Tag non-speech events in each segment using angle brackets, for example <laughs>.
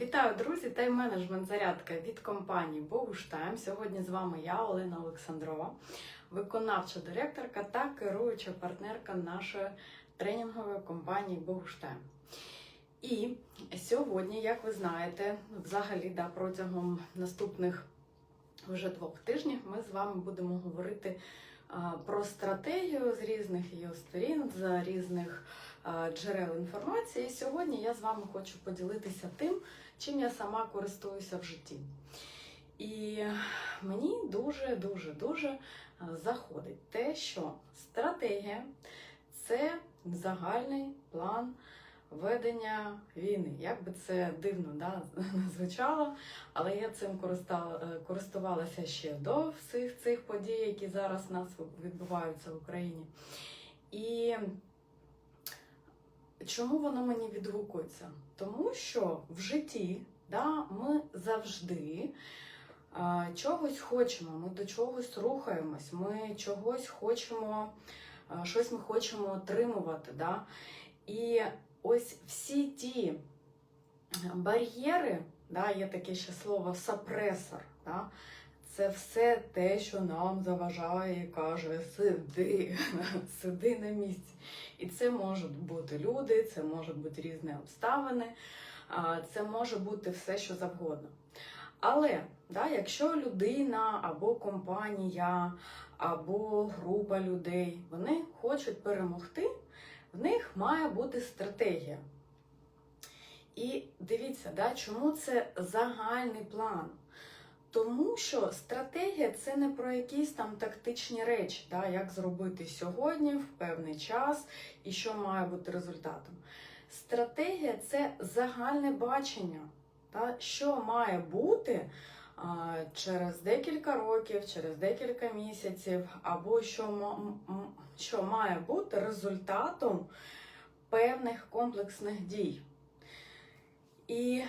Вітаю, друзі! Тайм-менеджмент зарядка від компанії Богуштайм. Сьогодні з вами я, Олена Олександрова, виконавча директорка та керуюча партнерка нашої тренінгової компанії Богуштайм. І сьогодні, як ви знаєте, взагалі да, протягом наступних вже двох тижнів ми з вами будемо говорити про стратегію з різних її сторін, з різних джерел інформації. І сьогодні я з вами хочу поділитися тим, чим я сама користуюся в житті. І мені дуже, дуже, дуже заходить те, що стратегія це загальний план ведення війни. Як би це дивно да, <laughs> звучало, але я цим користувалася ще до всіх цих подій, які зараз у нас відбуваються в Україні. І чому воно мені відгукується? Тому що в житті да, ми завжди а, чогось хочемо, ми до чогось рухаємось, ми чогось хочемо, а, щось ми хочемо отримувати. Да? І ось всі ті бар'єри, да, є таке ще слово сапресор. Да? Це все те, що нам заважає і каже, сиди, <laughs> сиди на місці. І це можуть бути люди, це можуть бути різні обставини, це може бути все, що завгодно. Але да, якщо людина або компанія, або група людей, вони хочуть перемогти, в них має бути стратегія. І дивіться, да, чому це загальний план? Тому що стратегія це не про якісь там тактичні речі, да, як зробити сьогодні в певний час і що має бути результатом. Стратегія це загальне бачення, да, що має бути а, через декілька років, через декілька місяців, або що, що має бути результатом певних комплексних дій. І,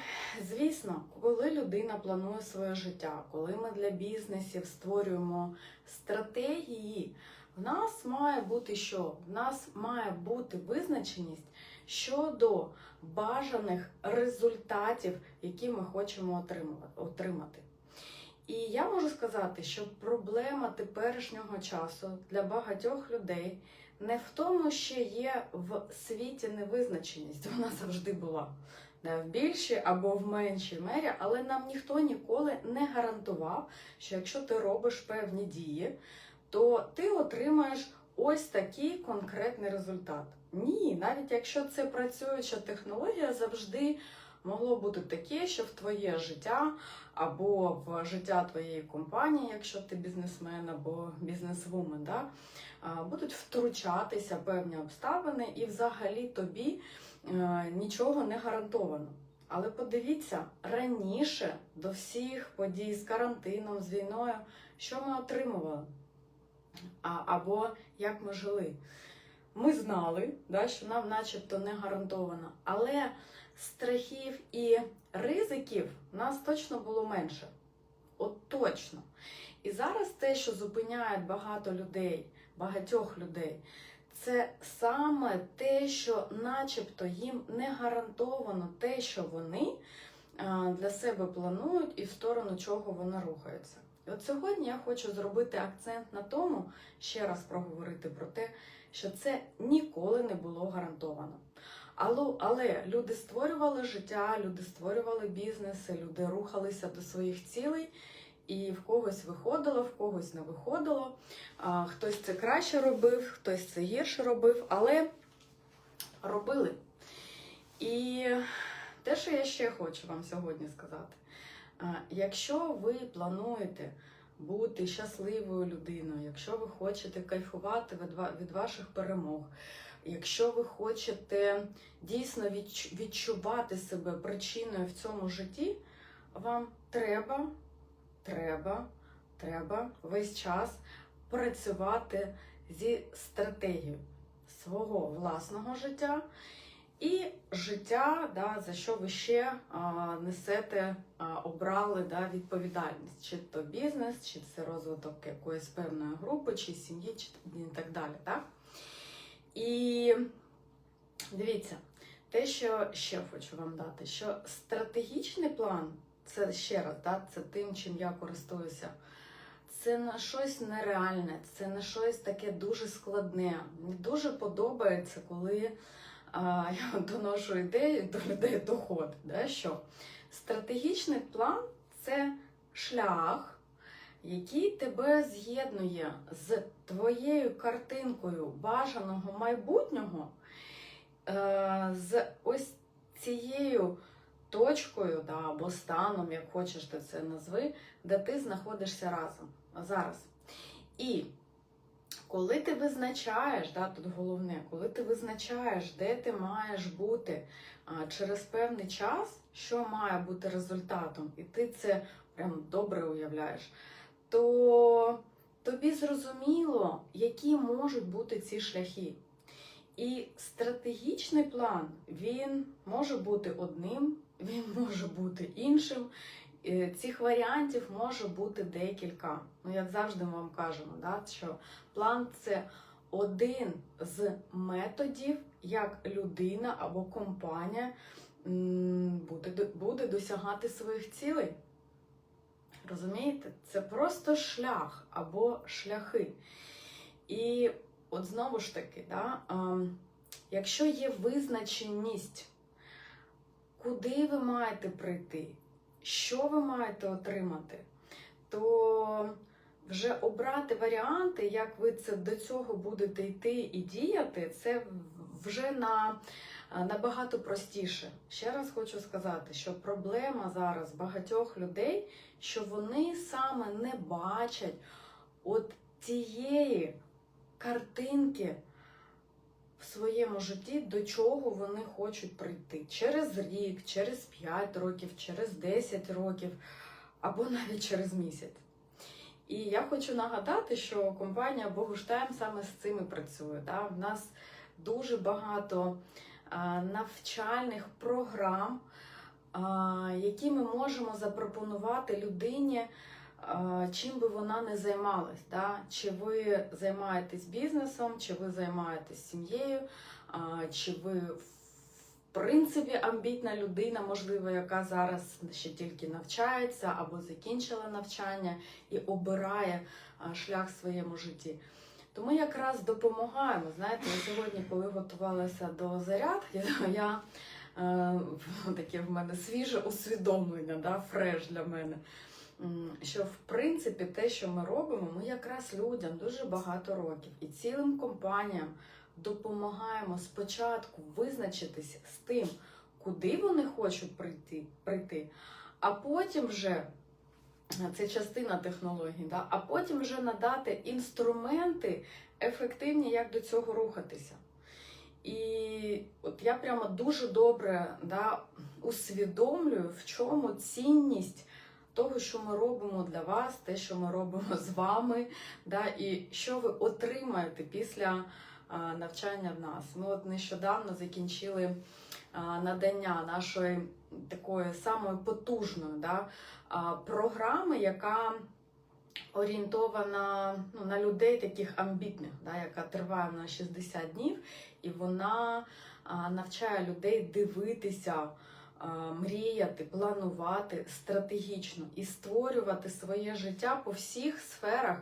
звісно, коли людина планує своє життя, коли ми для бізнесів створюємо стратегії, в нас має бути що? В нас має бути визначеність щодо бажаних результатів, які ми хочемо отримати. І я можу сказати, що проблема теперішнього часу для багатьох людей не в тому, що є в світі невизначеність, вона завжди була в більшій або в меншій мері, але нам ніхто ніколи не гарантував, що якщо ти робиш певні дії, то ти отримаєш ось такий конкретний результат. Ні, навіть якщо це працююча технологія, завжди могло бути таке, що в твоє життя або в життя твоєї компанії, якщо ти бізнесмен або бізнесвумен, да, будуть втручатися певні обставини, і взагалі тобі е, нічого не гарантовано. Але подивіться, раніше до всіх подій з карантином, з війною, що ми отримували? А, або як ми жили. Ми знали, да, що нам начебто не гарантовано, але страхів і ризиків нас точно було менше. От точно. І зараз те, що зупиняє багато людей, багатьох людей, це саме те, що начебто їм не гарантовано те, що вони для себе планують і в сторону чого вони рухаються. І от сьогодні я хочу зробити акцент на тому, ще раз проговорити про те, що це ніколи не було гарантовано. Але, але люди створювали життя, люди створювали бізнеси, люди рухалися до своїх цілей, і в когось виходило, в когось не виходило. Хтось це краще робив, хтось це гірше робив, але робили. І те, що я ще хочу вам сьогодні сказати, якщо ви плануєте бути щасливою людиною, якщо ви хочете кайфувати від, ваших перемог, якщо ви хочете дійсно відчувати себе причиною в цьому житті, вам треба, треба, треба весь час працювати зі стратегією свого власного життя і життя, да, за що ви ще а, несете, а, обрали да, відповідальність, чи то бізнес, чи це розвиток якоїсь певної групи, чи сім'ї, чи і так далі. Так? І дивіться, те, що ще хочу вам дати, що стратегічний план, це ще раз, да, це тим, чим я користуюся. Це на щось нереальне, це на щось таке дуже складне. Мені дуже подобається, коли а, <laughs> я доношу ідею до людей доходить. Да, що стратегічний план це шлях, який тебе з'єднує з твоєю картинкою бажаного майбутнього, е, з ось цією точкою да, або станом, як хочеш ти це назви, де ти знаходишся разом зараз. І коли ти визначаєш, да, тут головне, коли ти визначаєш, де ти маєш бути а, через певний час, що має бути результатом, і ти це прям добре уявляєш, то тобі зрозуміло, які можуть бути ці шляхи. І стратегічний план він може бути одним, він може бути іншим. Цих варіантів може бути декілька. Ну, як завжди ми вам кажемо, да, що план це один з методів, як людина або компанія буде, буде досягати своїх цілей. Розумієте? Це просто шлях або шляхи. І от знову ж таки, да, ем, якщо є визначеність, куди ви маєте прийти, що ви маєте отримати, то вже обрати варіанти, як ви це до цього будете йти і діяти, це вже на, набагато простіше. Ще раз хочу сказати, що проблема зараз багатьох людей, що вони саме не бачать от тієї картинки своєму житті, до чого вони хочуть прийти через рік, через 5 років, через 10 років або навіть через місяць. І я хочу нагадати, що компанія Богуштайм саме з цим і працює. Да? В нас дуже багато навчальних програм, які ми можемо запропонувати людині, чим би вона не займалась. Да? Чи ви займаєтесь бізнесом, чи ви займаєтесь сім'єю, чи ви в принципі амбітна людина, можливо, яка зараз ще тільки навчається або закінчила навчання і обирає шлях в своєму житті. То ми якраз допомагаємо. Знаєте, я сьогодні, коли готувалася до зарядки, я е, таке в мене свіже усвідомлення, да, фреш для мене. Що в принципі те, що ми робимо, ми якраз людям дуже багато років і цілим компаніям допомагаємо спочатку визначитись з тим, куди вони хочуть прийти, прийти а потім вже це частина технологій, да? а потім вже надати інструменти ефективні, як до цього рухатися. І от я прямо дуже добре да, усвідомлюю, в чому цінність того, що ми робимо для вас, те, що ми робимо з вами, да, і що ви отримаєте після навчання в нас. Ми от нещодавно закінчили надання нашої такої самої потужної да, програми, яка орієнтована ну, на людей таких амбітних, да, яка триває на 60 днів, і вона а, навчає людей дивитися, мріяти, планувати стратегічно і створювати своє життя по всіх сферах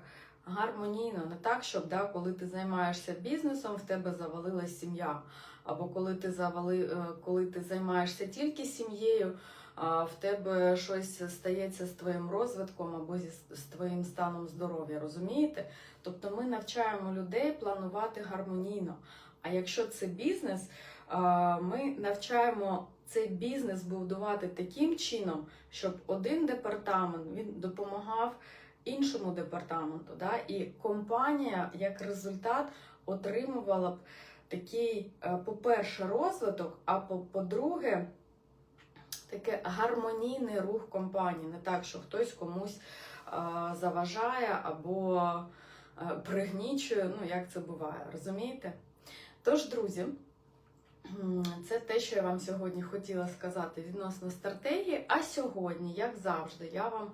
гармонійно, не так, щоб да, коли ти займаєшся бізнесом, в тебе завалилась сім'я. Або коли ти завали, е, коли ти займаєшся тільки сім'єю, в тебе щось стається з твоїм розвитком або зі з твоїм станом здоров'я, розумієте? Тобто ми навчаємо людей планувати гармонійно. А якщо це бізнес, ми навчаємо цей бізнес будувати таким чином, щоб один департамент він допомагав іншому департаменту, да? і компанія як результат отримувала б такий, е, по-перше, розвиток, а по- по-друге, таке гармонійний рух компанії. Не так, що хтось комусь е, заважає або е, пригнічує, ну як це буває, розумієте? Тож, друзі, це те, що я вам сьогодні хотіла сказати відносно стратегії. А сьогодні, як завжди, я вам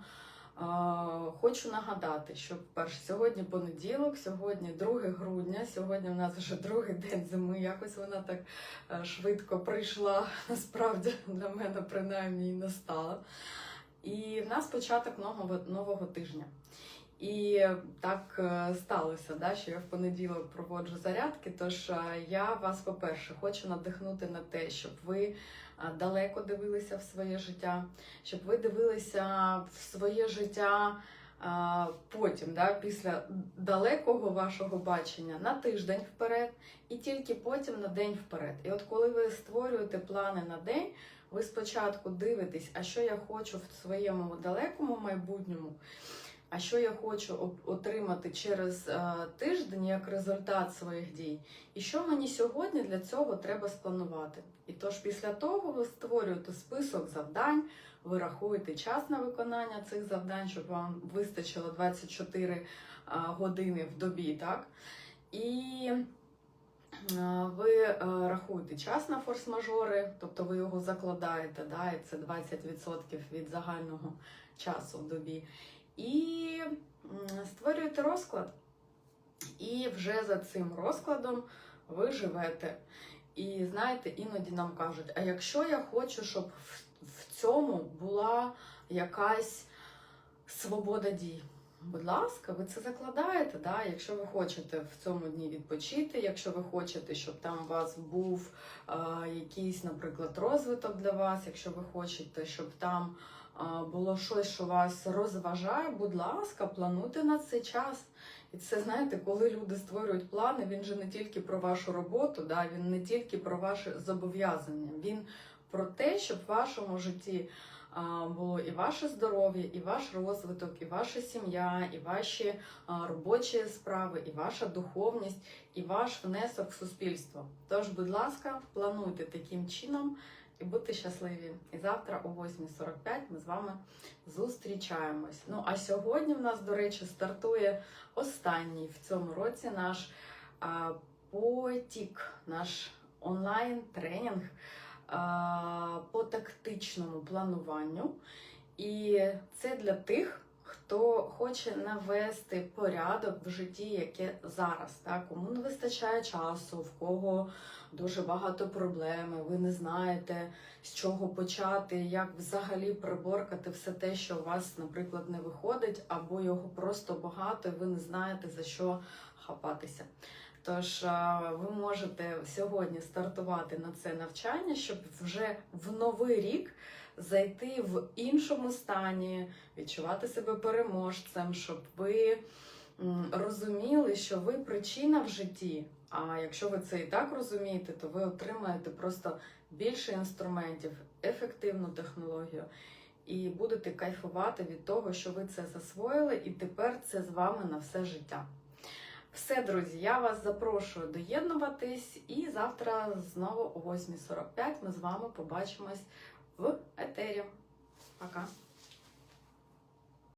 Хочу нагадати, що перше, сьогодні понеділок, сьогодні 2 грудня, сьогодні в нас вже другий день зими. Якось вона так е, швидко прийшла, насправді для мене принаймні і настала. І в нас початок нового, нового тижня. І так е, сталося, да, що я в понеділок проводжу зарядки. Тож е, я вас, по-перше, хочу надихнути на те, щоб ви е, далеко дивилися в своє життя, щоб ви дивилися в своє життя потім, да, після далекого вашого бачення на тиждень вперед, і тільки потім на день вперед. І от коли ви створюєте плани на день, ви спочатку дивитесь, а що я хочу в своєму далекому майбутньому. А що я хочу отримати через е, тиждень як результат своїх дій? І що мені сьогодні для цього треба спланувати? І тож після того ви створюєте список завдань, ви рахуєте час на виконання цих завдань, щоб вам вистачило 24 е, години в добі, так? І е, ви рахуєте час на форс-мажори, тобто ви його закладаєте, да, і це 20% від загального часу в добі. І створюєте розклад. І вже за цим розкладом ви живете. І знаєте, іноді нам кажуть: а якщо я хочу, щоб в, цьому була якась свобода дій. Будь ласка, ви це закладаєте, да? якщо ви хочете в цьому дні відпочити, якщо ви хочете, щоб там у вас був е, якийсь, наприклад, розвиток для вас, якщо ви хочете, щоб там було щось, що вас розважає, будь ласка, плануйте на цей час. І це знаєте, коли люди створюють плани, він же не тільки про вашу роботу, да? він не тільки про ваші зобов'язання, він про те, щоб в вашому житті було і ваше здоров'я, і ваш розвиток, і ваша сім'я, і ваші робочі справи, і ваша духовність, і ваш внесок в суспільство. Тож, будь ласка, плануйте таким чином і будьте щасливі. І завтра о 8.45 ми з вами зустрічаємось. Ну а сьогодні в нас, до речі, стартує останній в цьому році наш а, потік, наш онлайн-тренінг по тактичному плануванню. І це для тих, хто хоче навести порядок в житті, яке зараз, так? кому не вистачає часу, в кого дуже багато проблем, ви не знаєте, з чого почати, як взагалі приборкати все те, що у вас, наприклад, не виходить, або його просто багато, і ви не знаєте за що хапатися. Тож ви можете сьогодні стартувати на це навчання, щоб вже в новий рік зайти в іншому стані, відчувати себе переможцем, щоб ви розуміли, що ви причина в житті. А якщо ви це і так розумієте, то ви отримаєте просто більше інструментів, ефективну технологію. І будете кайфувати від того, що ви це засвоїли, і тепер це з вами на все життя. Все, друзі, я вас запрошую доєднуватись, і завтра знову о 8.45 ми з вами побачимось в етері. Пока!